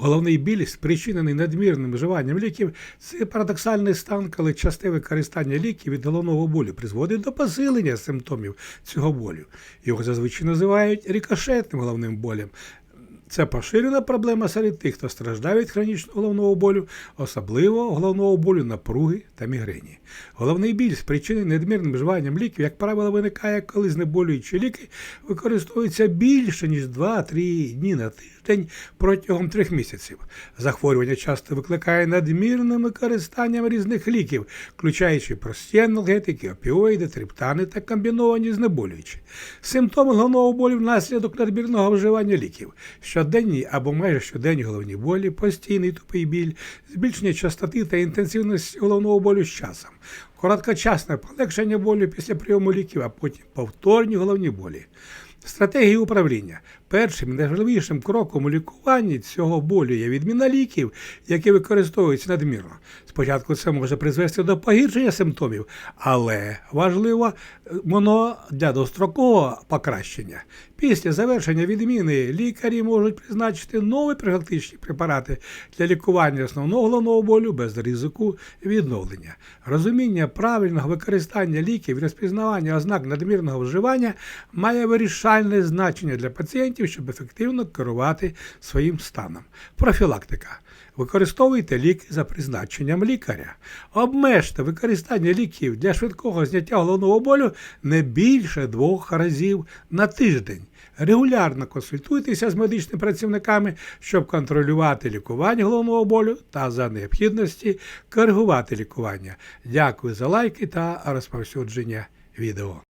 Головний біль, спричинений надмірним вживанням ліків, це парадоксальний стан, коли часте використання ліків від головного болю призводить до посилення симптомів цього болю. Його зазвичай називають рикошетним головним болем. Це поширена проблема серед тих, хто страждає від хронічного головного болю, особливо головного болю напруги та мігрені. Головний біль, спричинений надмірним вживанням ліків, як правило, виникає, коли знеболюючі ліки використовуються більше, ніж 2-3 дні на тиждень протягом трьох місяців. Захворювання часто викликає надмірним використанням різних ліків, включаючи прості аналгетики, опіоїди, триптани та комбіновані знеболюючі. Симптоми головного болю внаслідок надмірного вживання ліків, щоденні або майже щоденні головні болі, постійний тупий біль, збільшення частоти та інтенсивності головного болю з часом, короткочасне полегшення болю після прийому ліків, а потім повторні головні болі. Стратегії управління. Першим найважливішим кроком у лікуванні цього болю є відміна ліків, які використовуються надмірно. Спочатку це може призвести до погіршення симптомів, але важливо е, воно для дострокового покращення. Після завершення відміни лікарі можуть призначити нові профілактичні препарати для лікування основного головного болю без ризику відновлення. Розуміння правильного використання ліків і розпізнавання ознак надмірного вживання має вирішальне значення для пацієнтів, щоб ефективно керувати своїм станом. Профілактика. Використовуйте ліки за призначенням лікаря. Обмежте використання ліків для швидкого зняття головного болю не більше двох разів на тиждень. Регулярно консультуйтеся з медичними працівниками, щоб контролювати лікування головного болю та за необхідності коригувати лікування. Дякую за лайки та розповсюдження відео.